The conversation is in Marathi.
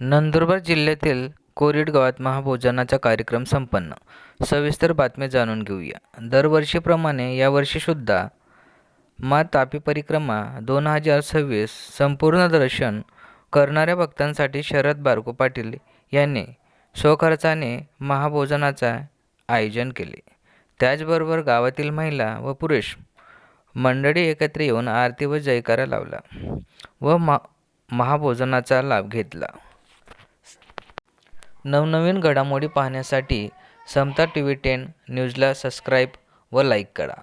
नंदुरबार जिल्ह्यातील कोरिड गावात महाभोजनाचा कार्यक्रम संपन्न. सविस्तर बातमी जाणून घेऊया. दरवर्षीप्रमाणे यावर्षीसुद्धा मा तापी परिक्रमा दोन हजार सव्वीस संपूर्ण दर्शन करणाऱ्या भक्तांसाठी शरद बारको पाटील यांनी स्वखर्चाने महाभोजनाचा आयोजन केले. त्याचबरोबर गावातील महिला व पुरुष मंडळी एकत्र येऊन आरती व जयकारा लावला व मा महाभोजनाचा लाभ घेतला. नवनवीन घडामोडी पाहण्यासाठी समता टी व्ही टेन न्यूजला सबस्क्राईब व लाईक करा.